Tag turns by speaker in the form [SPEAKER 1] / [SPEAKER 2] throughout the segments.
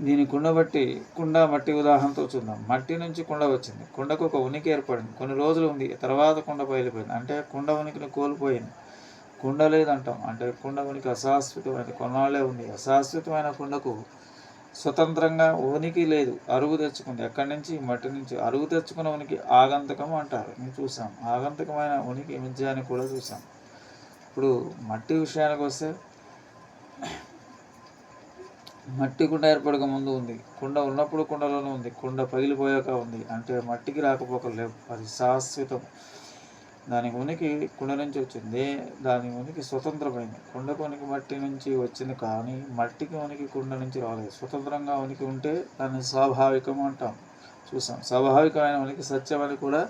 [SPEAKER 1] దీని కుండ బట్టి కుండ మట్టి ఉదాహరణతో చూద్దాం. మట్టి నుంచి కుండ వచ్చింది. కుండకు ఒక ఉనికి ఏర్పడింది. కొన్ని రోజులు ఉంది. తర్వాత కుండ బయలుపోయింది అంటే కుండ ఉనికిని కోల్పోయింది. కుండ లేదంటాం. అంటే కుండ ఉనికి అశాశ్వతమైన కొన్నాళ్ళే ఉంది. అశాశ్వతమైన కుండకు స్వతంత్రంగా ఉనికి లేదు. అరుగు తెచ్చుకుంది. ఎక్కడి నుంచి? మట్టి నుంచి. అరుగు తెచ్చుకున్న ఉనికి ఆగంతకం అంటారు. మేము చూసాం. ఆగంతకమైన ఉనికి మిథ్యాన్ని కూడా చూసాం. ఇప్పుడు మట్టి విషయానికి వస్తే మట్టి కుండ ఏర్పడక ముందు ఉంది. కుండ ఉన్నప్పుడు కుండలోనే ఉంది. కుండ పగిలిపోయాక ఉంది. అంటే మట్టికి రాకపోక లేవు. అది శాశ్వతం. దాని ఉనికి కుండ నుంచి వచ్చింది. దాని ఉనికి స్వతంత్రమైంది. కుండకు ఉనికి మట్టి నుంచి వచ్చింది కానీ మట్టికి ఉనికి కుండ నుంచి రాలేదు. స్వతంత్రంగా ఉనికి ఉంటే దాన్ని స్వాభావికం అంటాం. చూసాం. స్వాభావికమైన ఉనికి సత్యం అని కూడా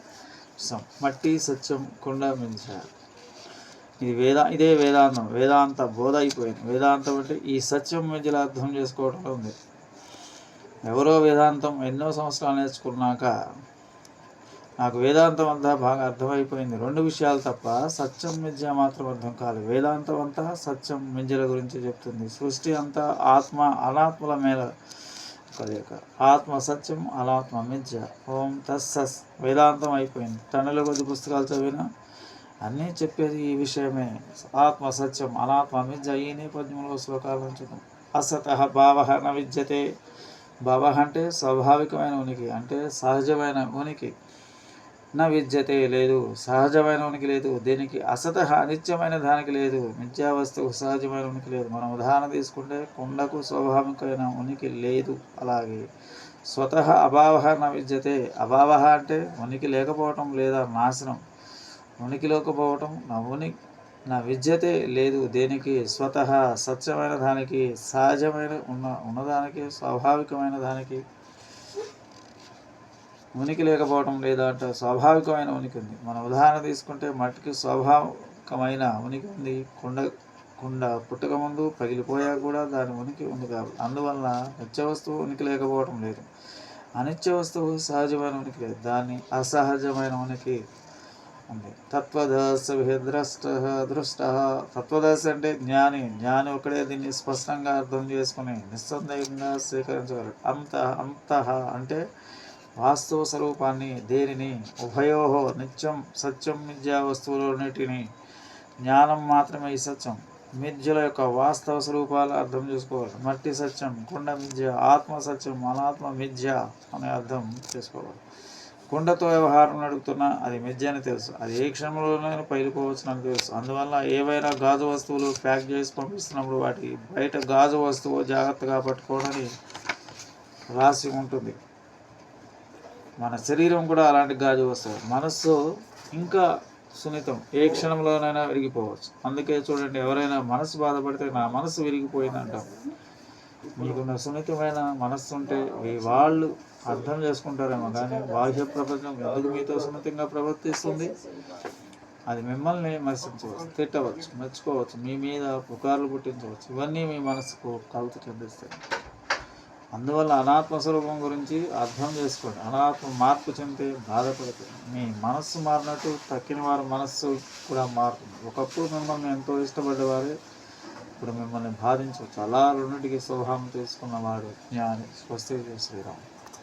[SPEAKER 1] చూసాం. మట్టి సత్యం కుండ మించారు ఇది వేదా ఇదే వేదాంతం. వేదాంత బోధ అయిపోయింది. వేదాంతం అంటే ఈ సత్యం మధ్యలో అర్థం చేసుకోవడంలో ఉంది. ఎవరో వేదాంతం ఎన్నో సంవత్సరాలు నేర్చుకున్నాక నాకు వేదాంతం అంతా బాగా అర్థమైపోయింది. రెండు విషయాలు తప్ప సత్యం మిథ్య మాత్రం అర్థం కాదు. వేదాంతం అంతా సత్యం మిథ్యల గురించి చెప్తుంది. సృష్టి అంతా ఆత్మ అనాత్మల మేల కలయిక ఆత్మ సత్యం అనాత్మ మిథ్య ఓం తస్సస్. వేదాంతం అయిపోయింది. టన్నుల కొద్ది పుస్తకాలు చదివినా అన్నీ చెప్పేది ఈ విషయమే. ఆత్మ సత్యం అనాత్మ విద్య ఈ నేపథ్యంలో శ్లోకాల నుంచి అసత భావ న విద్యతే. భావ అంటే స్వాభావికమైన ఉనికి అంటే సహజమైన ఉనికి. నా విద్యతే లేదు సహజమైన ఉనికి లేదు. దీనికి అసత అనిత్యమైన దానికి లేదు. మిథ్యా వస్తువు సహజమైన ఉనికి లేదు. మనం ఉదాహరణ తీసుకుంటే కుండకు స్వాభావికమైన ఉనికి లేదు. అలాగే స్వతః అభావ న విద్యతే. అభావ అంటే ఉనికి లేకపోవటం లేదా నాశనం. ఉనికిలోకి పోవటం నా ఉని నా విద్యతే లేదు. దేనికి? స్వతహ సత్యమైన దానికి సహజమైన ఉన్న ఉన్నదానికి స్వాభావికమైన దానికి. ఉనికి లేకపోవటం లేదా అంటే స్వాభావికమైన ఉనికి ఉంది. మన ఉదాహరణ తీసుకుంటే మట్టికి స్వాభావికమైన ఉనికి ఉంది. కుండ కుండ పుట్టక ముందు పగిలిపోయా కూడా దాని ఉనికి ఉంది కాబట్టి అందువలన నిత్య వస్తువు ఉనికి లేకపోవటం లేదు. అనిత్య వస్తువు సహజమైన ఉనికి లేదు. దాన్ని అసహజమైన ఉనికి ఉంది. తత్వదశ విద్రష్ట దృష్ట. తత్వదశ అంటే జ్ఞాని. జ్ఞాని ఒకడే దీన్ని స్పష్టంగా అర్థం చేసుకుని నిస్సందేహంగా స్వీకరించగలడు. అంత అంత అంటే వాస్తవ స్వరూపాన్ని దేనిని ఉభయోహో నిత్యం సత్యం మిథ్యా వస్తువులన్నిటిని జ్ఞానం మాత్రమే ఈ సత్యం. మిథ్యల యొక్క వాస్తవ స్వరూపాలు అర్థం చేసుకోవాలి. మట్టి సత్యం కుండ మిథ్య ఆత్మ సత్యం అనాత్మ మిథ్య అనే అర్థం చేసుకోవాలి. కుండతో వ్యవహారం నడుపుతున్నా అది మిజ్జ అని తెలుసు. అది ఏ క్షణంలోనైనా పైలిపోవచ్చు నాకు తెలుసు. అందువల్ల ఏవైనా గాజు వస్తువులు ప్యాక్ చేసి పంపిస్తున్నప్పుడు వాటి బయట గాజు వస్తువు జాగ్రత్తగా పట్టుకోవడని రాసి ఉంటుంది. మన శరీరం కూడా అలాంటి గాజు వస్తువు. మనస్సు ఇంకా సున్నితం. ఏ క్షణంలోనైనా విరిగిపోవచ్చు. అందుకే చూడండి ఎవరైనా మనసు బాధపడితే నా మనసు విరిగిపోయిందంటాం. మీకున్న సున్నితమైన మనస్సు ఉంటే మీ వాళ్ళు అర్థం చేసుకుంటారేమో కానీ బాహ్య ప్రపంచం ఎందుకు మీతో సున్నితంగా ప్రవర్తిస్తుంది? అది మిమ్మల్ని విమర్శించవచ్చు తిట్టవచ్చు మెచ్చుకోవచ్చు మీ మీద పుకార్లు పుట్టించవచ్చు. ఇవన్నీ మీ మనసుకు కలుపు చెందిస్తాయి. అందువల్ల అనాత్మ స్వరూపం గురించి అర్థం చేసుకోండి. అనాత్మ మార్పు చెందితే బాధపడుతుంది మీ మనస్సు మారినట్టు తక్కిన వారి మనస్సు కూడా మారుతుంది. ఒకప్పుడు మిమ్మల్ని ఎంతో ఇష్టపడేవారు ఇప్పుడు మిమ్మల్ని బాధించవచ్చు. అలా రెండింటికి స్వభావం తీసుకున్నవాడు జ్ఞాని స్వస్తి శ్రీరామ్